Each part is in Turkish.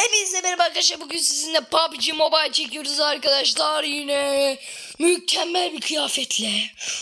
Hepinize merhaba arkadaşlar. Bugün sizinle PUBG Mobile çekiyoruz arkadaşlar. Yine mükemmel bir kıyafetle.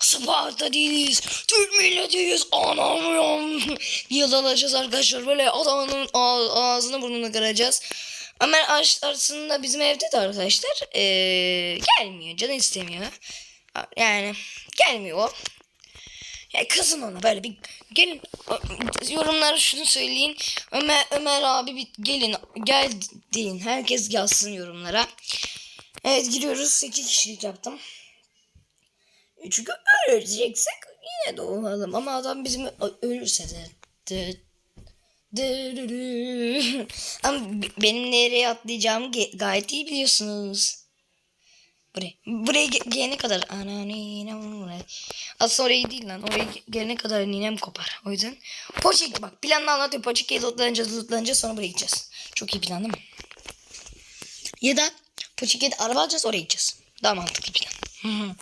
Sparta değiliz. Türk milletiyiz. Anamıyorum. Bir yıl alacağız arkadaşlar. Böyle adamın ağ- ağzını burnunu kıracağız. Aş- aslında bizim evde de arkadaşlar. Ee, gelmiyor. Canı istemiyor. Yani gelmiyor. Ya kızın ona böyle bir gelin yorumlara şunu söyleyin. Ömer Ömer abi bir gelin gel deyin. Herkes yazsın yorumlara. Evet giriyoruz. 8 kişilik yaptım. Çünkü öleceksek yine doğalım. Ama adam bizim ölürse de. de- de- de- de. Ama benim nereye atlayacağımı gayet iyi biliyorsunuz. Buraya. Buraya ge- gelene kadar. Ana ninem buraya. Aslında orayı değil lan. Oraya ge- gelene kadar ninem kopar. O yüzden. Poçik bak planını anlatıyor. Poçik'e lootlanacağız lootlanacağız sonra buraya gideceğiz. Çok iyi plan değil mi? Ya da Poçik'e de araba alacağız oraya gideceğiz. Daha mantıklı plan. Hı hı.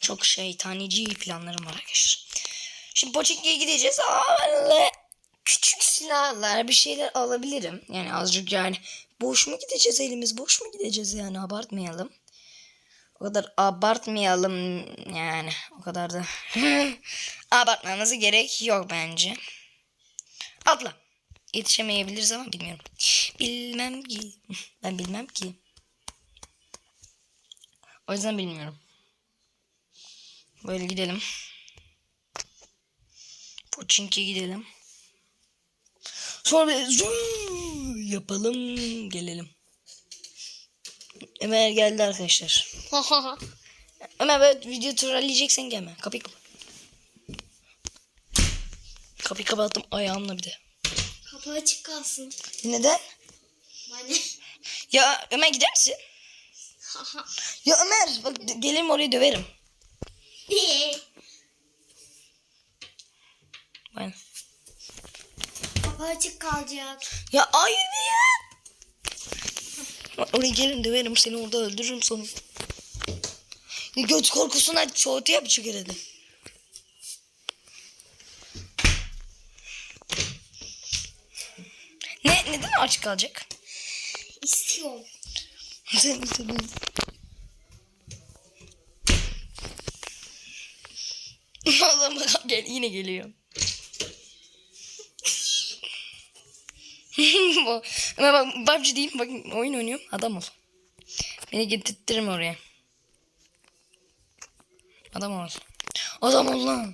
Çok şeytanici planlarım var arkadaşlar. Şimdi Poçik'e gideceğiz böyle küçük silahlar bir şeyler alabilirim. Yani azıcık yani. Boş mu gideceğiz elimiz boş mu gideceğiz yani abartmayalım. O kadar abartmayalım yani. O kadar da abartmamıza gerek yok bence. Atla. Yetişemeyebiliriz ama bilmiyorum. Bilmem ki. Ben bilmem ki. O yüzden bilmiyorum. Böyle gidelim. Poçinki gidelim. Sonra zuu yapalım gelelim. Ömer geldi arkadaşlar. Ömer böyle video trolleyeceksen gelme. Kapıyı kapat. Kapıyı kapattım ayağımla bir de. Kapı açık kalsın. Neden? Bana. Ya Ömer gider misin? Ya Ömer bak gelirim oraya döverim. Ben. Kapı açık kalacak. Ya hayır ya. Oraya gelirim döverim seni orada öldürürüm sonra. Göt korkusuna soğutu yapacak herhalde. Ne neden aç kalacak? İstiyorum. Sen sen- Adam gel yine geliyor. Ama bak PUBG değil bak oyun oynuyorum adam ol. Beni getirttirme oraya. Adam ol. Adam ol lan.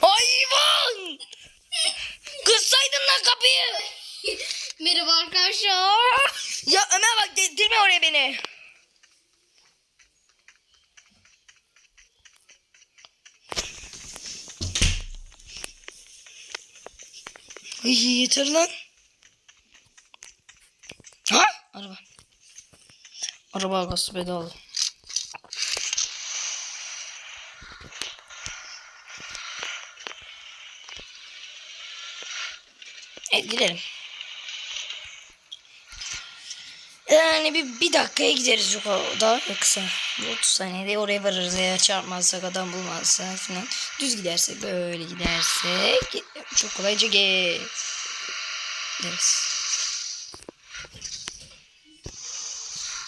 Hayvan! Kırsaydın lan kapıyı. Merhaba arkadaşlar. Ya Ömer bak getirme oraya beni. Ay yeter lan. Ha? Araba. Araba gaz bedava. Evet gidelim. Yani bir, bir dakikaya gideriz çok o- daha kısa. Bir 30 saniyede oraya varırız eğer çarpmazsak adam bulmazsa falan. Düz gidersek böyle gidersek çok kolayca ge- gideriz.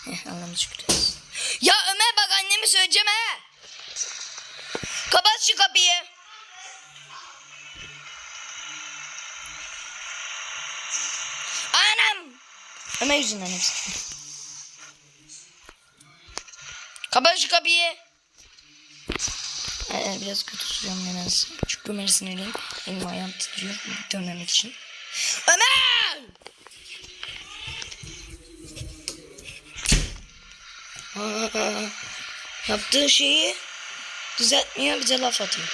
Heh, Allah'ım şükür. Ya Ömer bak annemi söyleyeceğim he. Kapat şu kapıyı. Anam. Ömer yüzünden hepsi. Kapat şu kapıyı. Ee, biraz kötü nedense. Çünkü Ömer'i sinirliyim. Benim ayağım titriyor dönmemek için. Ömer! Aa, yaptığı şeyi düzeltmiyor bize laf atıyor.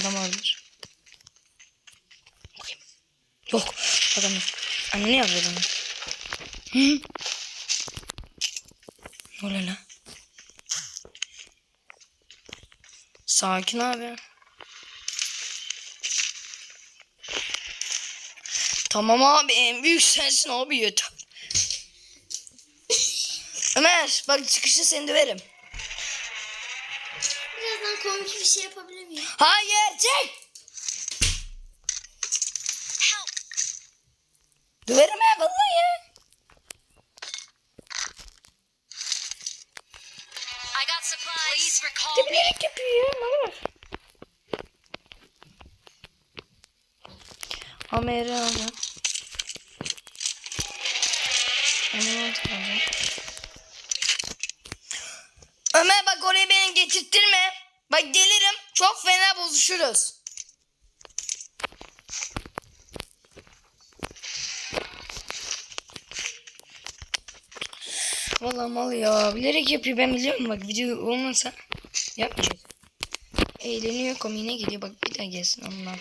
Adam öldür. Yok. Adam yok. Anne ne yapıyor adamı? Hı? Ne oluyor lan? Sakin abi. Tamam abi en büyük sensin abi yeter. Ömer bak çıkışta seni döverim. Birazdan komik bir şey yapabilir miyim? Hayır çek. Emerald alacağım. Ömer bak oraya beni getirttirme. Bak gelirim. Çok fena bozuşuruz. Vallahi mal ya. Bilerek yapıyor. Ben biliyorum bak video olmasa yapmayacak. Eğleniyor komiğine geliyor. Bak bir daha gelsin ondan.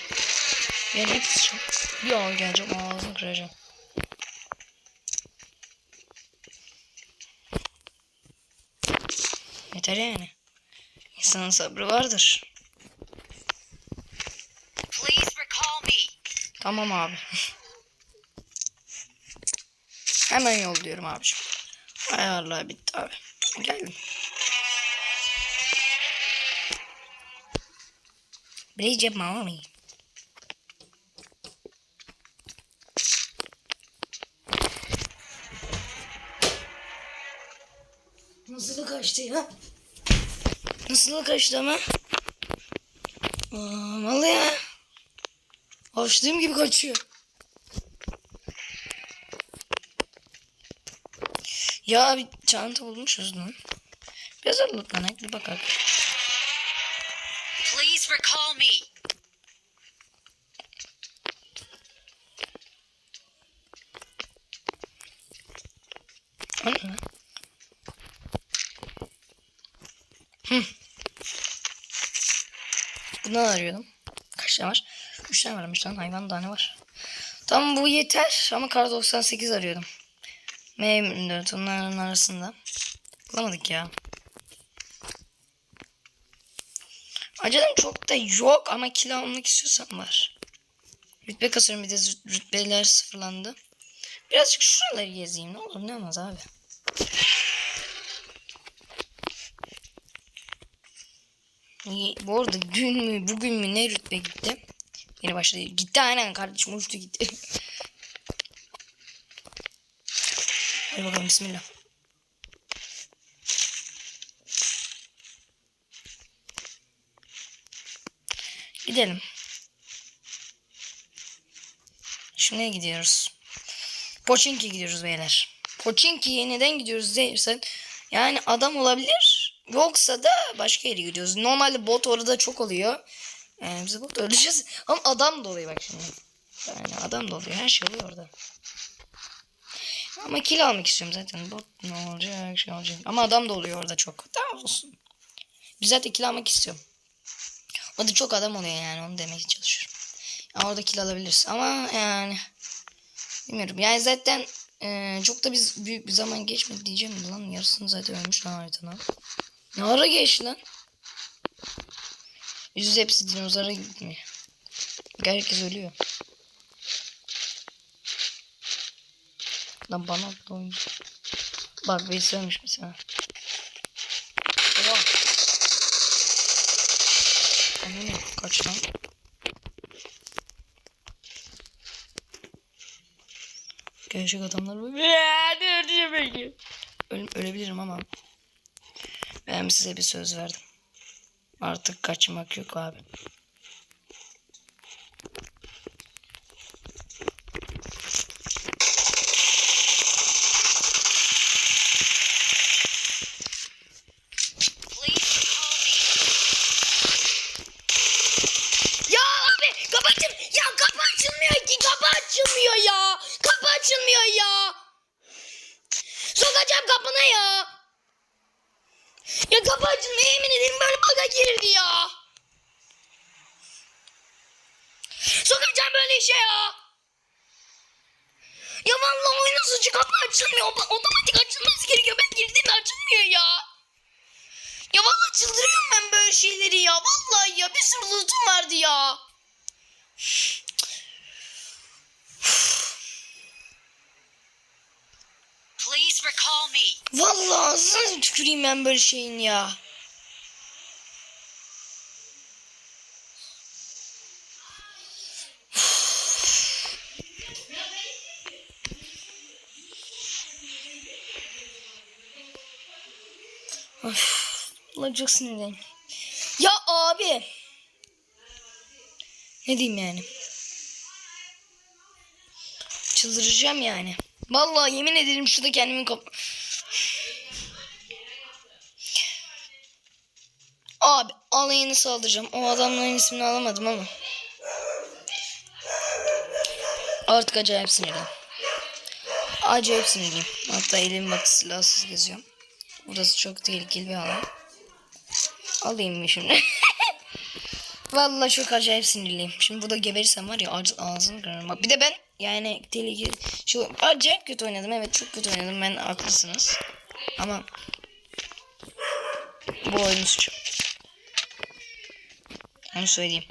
Ben hepsi Bir ağır geleceğim. Ağzını kıracağım. Yeter yani. İnsanın sabrı vardır. Tamam abi. Hemen yolluyorum abiciğim. Ayarlar bitti abi. Geldim. Bridge Molly. Nasıl kaçtı ya? Nasıl kaçtı ama? Aa, vallahi ya. Açtığım gibi kaçıyor. Ya bir çanta bulmuşuz lan. Biraz lootlanak bir bakalım. Please recall me. O ne lan? Hı. Bundan arıyordum. Kaç tane var? 3 tane varmış lan. Hayvan daha ne var? Tamam bu yeter ama kar 98 arıyordum. M24 onların arasında. Bulamadık ya. Acelem çok da yok ama kilo almak istiyorsam var. Rütbe kasıyorum bir de rütbeler sıfırlandı. Birazcık şuraları gezeyim ne olur ne olmaz abi. Bu arada dün mü bugün mü ne rütbe gitti? Yeni başladı. Gitti aynen kardeşim uçtu gitti. Hadi bakalım bismillah. Gidelim. Şimdi gidiyoruz? Poçinki gidiyoruz beyler. Poçinki'ye neden gidiyoruz dersen yani adam olabilir. Yoksa da başka yere gidiyoruz. Normalde bot orada çok oluyor. Yani biz bot öleceğiz. Ama adam da oluyor bak şimdi. Yani adam da oluyor. Her şey oluyor orada. Ama kill almak istiyorum zaten. Bot ne olacak şey olacak. Ama adam da oluyor orada çok. Tamam olsun. Biz zaten kill almak istiyorum. O da çok adam oluyor yani onu demeye çalışıyorum. Yani orada kill alabiliriz. Ama yani bilmiyorum. Yani zaten e, çok da biz büyük bir zaman geçmedi diyeceğim de lan. Yarısını zaten ölmüş lan haritanın. Ne ara geçti lan? Yüz hepsi dinozora gitmiyor. Herkes ölüyor. Lan bana atla oyuncu. Bak birisi ölmüş mesela. Oha. Ana ne? Kaç lan? Gerçek adamlar bu. Öl ölebilirim ama. Ben size bir söz verdim. Artık kaçmak yok abi. Please recall me. Ya abi kapı açıl ya kapı açılmıyor ki kapı açılmıyor ya kapı açılmıyor ya sokacağım kapına ya ya kapı açılmıyor yemin ederim böyle baga girdi ya sokacağım böyle işe ya ya vallahi oyunun suçu kapı açılmıyor Oto- otomatik açılması gerekiyor ben girdiğimde açılmıyor ya ya vallahi çıldırıyorum ben böyle şeyleri ya. Vallahi ya bir sürü lootum vardı ya. Please Please recall me. Vallahi ağzına tüküreyim ben böyle şeyin ya. Of, sinirliyim. Ya abi. Ne diyeyim yani? Çıldıracağım yani. Vallahi yemin ederim şurada kendimi kap... Abi alayını saldıracağım. O adamların ismini alamadım ama. Artık acayip sinirliyim. Acayip sinirliyim. Hatta elim bak silahsız geziyorum. Burası çok tehlikeli bir alan. Alayım mı şimdi? Vallahi çok acayip sinirliyim. Şimdi burada geberirsem var ya ağz- ağzını kırarım. Bak bir de ben yani tehlikeli şu acayip kötü oynadım. Evet çok kötü oynadım. Ben haklısınız. Ama bu oyunun suçu. Onu söyleyeyim.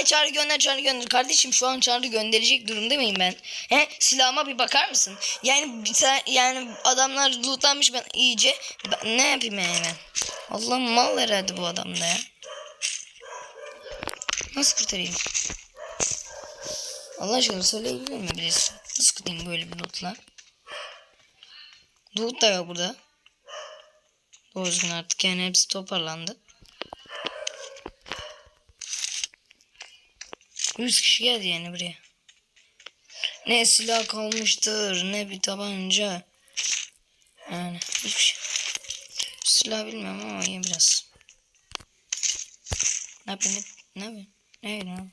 Ay çağrı gönder çağrı gönder. Kardeşim şu an çağrı gönderecek durumda mıyım ben? He silahıma bir bakar mısın? Yani ta- yani adamlar lootlanmış ben iyice. Ben, ne yapayım yani ben? Allah'ım mal herhalde bu adamda ya. Nasıl kurtarayım? Allah aşkına söyleyebilir mi birisi? Nasıl kurtarayım böyle bir lootla? Loot da yok burada. Doğru artık yani hepsi toparlandı. 100 kişi geldi yani buraya. Ne silah kalmıştır ne bir tabanca. Yani hiçbir şey. Silah bilmiyorum ama iyi biraz. Ne yapayım? Ne yapayım? Ne yapayım?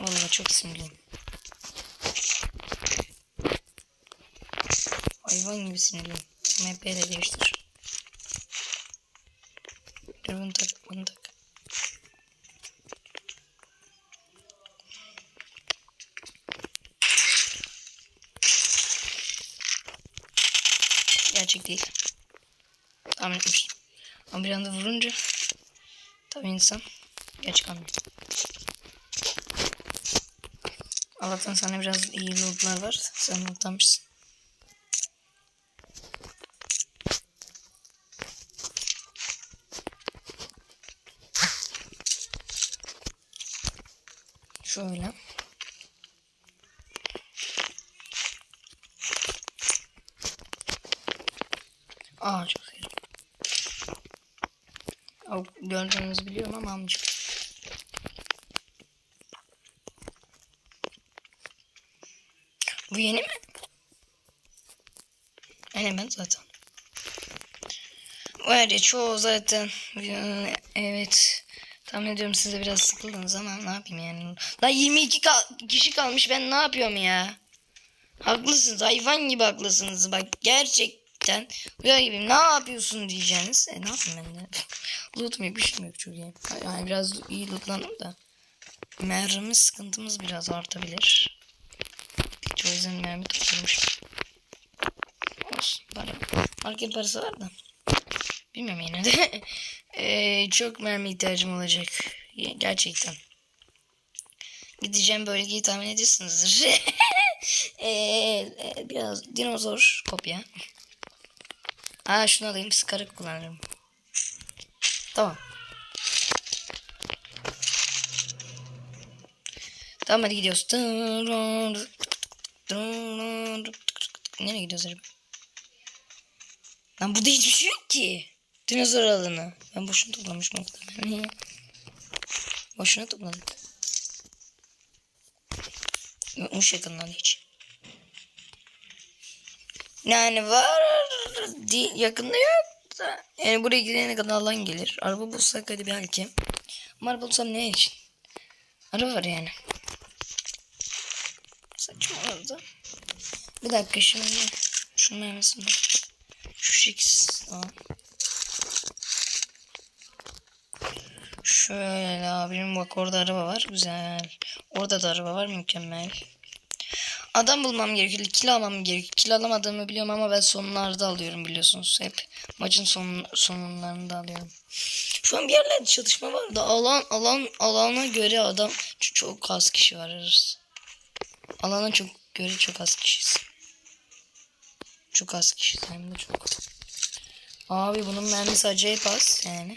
Vallahi çok sinirliyim. Hayvan gibi sinirliyim. MP'yi de değiştir. Dur bunu tak, bunu tak. Gerçek değil. Tahmin etmiştim. Ama bir anda vurunca tabii insan gerçek anlıyor. Allah'tan sana biraz iyi lootlar var. Sen lootlamışsın. Şöyle. Aa çok iyi. O gördüğünüzü biliyorum ama amcık. Bu yeni mi? Ben zaten. Var ya çoğu zaten evet tahmin ediyorum siz biraz sıkıldınız ama ne yapayım yani. Lan 22 kal- kişi kalmış ben ne yapıyorum ya. Haklısınız hayvan gibi haklısınız bak gerçekten Rüya gibi ne yapıyorsun diyeceğiniz. E ne yapayım ben de. Lootum yok bir şeyim yok çok iyi. Yani biraz iyi lootlandım da. Mermi sıkıntımız biraz artabilir. Hiç o yüzden mermi toplamış. Olsun para. Market parası var da. Bilmiyorum yine de. Eee, çok mermi ihtiyacım olacak. Gerçekten. Gideceğim bölgeyi tahmin ediyorsunuzdur. Eee, e, biraz dinozor kopya. Aa şunu alayım sıkarık kullanırım. Tamam. Tamam hadi gidiyoruz. Nereye gidiyoruz acaba? Lan burada hiçbir şey yok ki. Dinozor alanı. Ben boşuna toplamışım muhtemelen. boşuna topladım. Yokmuş yakından hiç. Yani var. Değil, yakında yok da. Yani buraya gidene kadar alan gelir. Araba bulsak hadi belki. Ama araba bulsam ne için? Araba var yani. Saçma oldu. Bir dakika şimdi. Şunun mermisini bak. Şu şekil. Aa. Şöyle abim bak orada araba var. Güzel. Orada da araba var. Mükemmel. Adam bulmam gerekiyor. Kill almam gerekiyor. Kill alamadığımı biliyorum ama ben sonlarda alıyorum biliyorsunuz. Hep maçın son, sonlarında alıyorum. Şu an bir yerlerde çatışma var da alan alan alana göre adam çok az kişi var. Alana çok göre çok az kişiyiz. Çok az kişiyiz hem de çok. Abi bunun mermisi acayip az yani.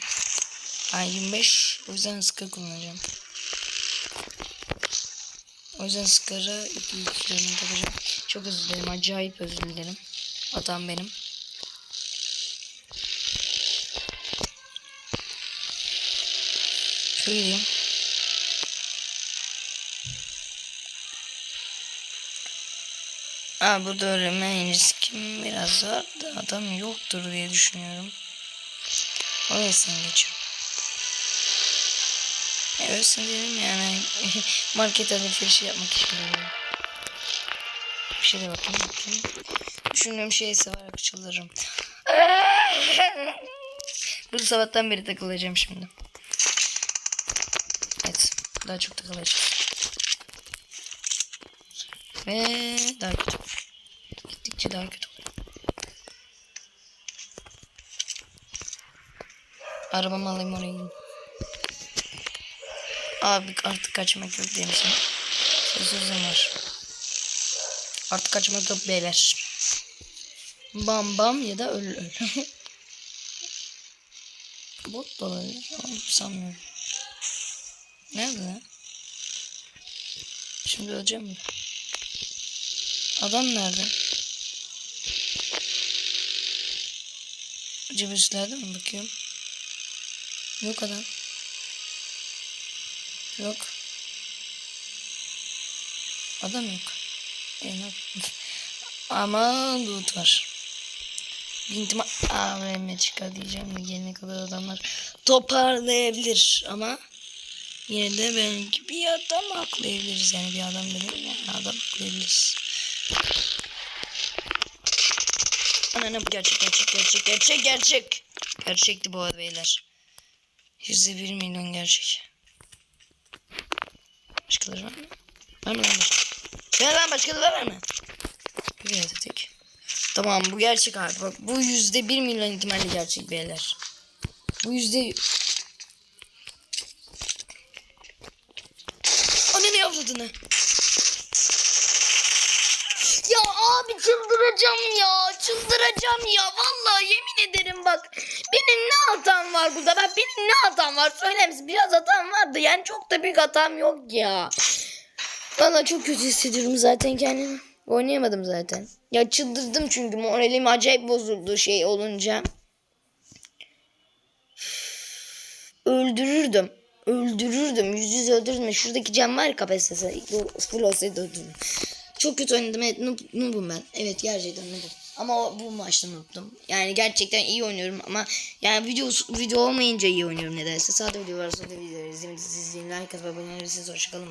Ay 25 o yüzden sıkı kullanacağım. O yüzden Scar'a 2 2 takacağım. Çok özür dilerim. Acayip özür dilerim. Hatam benim. Şöyle diyeyim. Aa burada öğrenme riskim biraz var da adam yoktur diye düşünüyorum. Orasını geçiyorum. Evet diyelim yani market alışverişi yapmak istiyorum. Bir şeye bakayım bakayım. Düşündüğüm şeyi severek çıldırırım. Burada sabahtan beri takılacağım şimdi. Evet. Daha çok takılacağım. Ve daha kötü. Gittikçe daha kötü oluyor. Arabamı alayım oraya gideyim. Abi artık kaçmak yok demişim. Sözüm var. Artık kaçmak yok beyler. Bam bam ya da öl öl. Bot da olabilir sanmıyorum. Nerede? Şimdi öleceğim mi? Adam nerede? Acaba mi bakıyorum? Yok adam. Yok. Adam yok. E, Ama loot var. Bintim AVM çıkar diyeceğim de gelene kadar adamlar toparlayabilir ama yine de belki bir adam aklayabiliriz yani bir adam dedim yani adam aklayabiliriz. Ananı gerçek gerçek gerçek gerçek gerçek. Gerçekti bu arada beyler. Yüzde bir milyon gerçek. Başkaları var mı? Var mı lan başka? Ya lan başkaları var mı? Bir yerde tek. Tamam bu gerçek abi. Bak bu yüzde bir milyon ihtimalle gerçek beyler. Bu yüzde... Anne ne yaptığını? Ya abi çıldıracağım ya. Çıldıracağım ya. Vallahi yemin ederim bak. Benim ne hatam var burada? Ben benim ne hatam var? Söyler misin? Biraz hatam vardı. Yani çok da büyük hatam yok ya. Valla çok kötü hissediyorum zaten kendimi. Oynayamadım zaten. Ya çıldırdım çünkü moralim acayip bozuldu şey olunca. Öldürürdüm. Öldürürdüm. Yüz yüze öldürürdüm. Şuradaki cam var ya kapasitesi. Full olsaydı öldürürdüm. Çok kötü oynadım. Evet noob, noobum ben. Evet gerçekten noobum. Ama bu maçta noobtum. Yani gerçekten iyi oynuyorum ama yani video video olmayınca iyi oynuyorum nedense. Sağda video varsa da video izlemeyi siz izleyin. Like atıp abone olabilirsiniz. Hoşçakalın.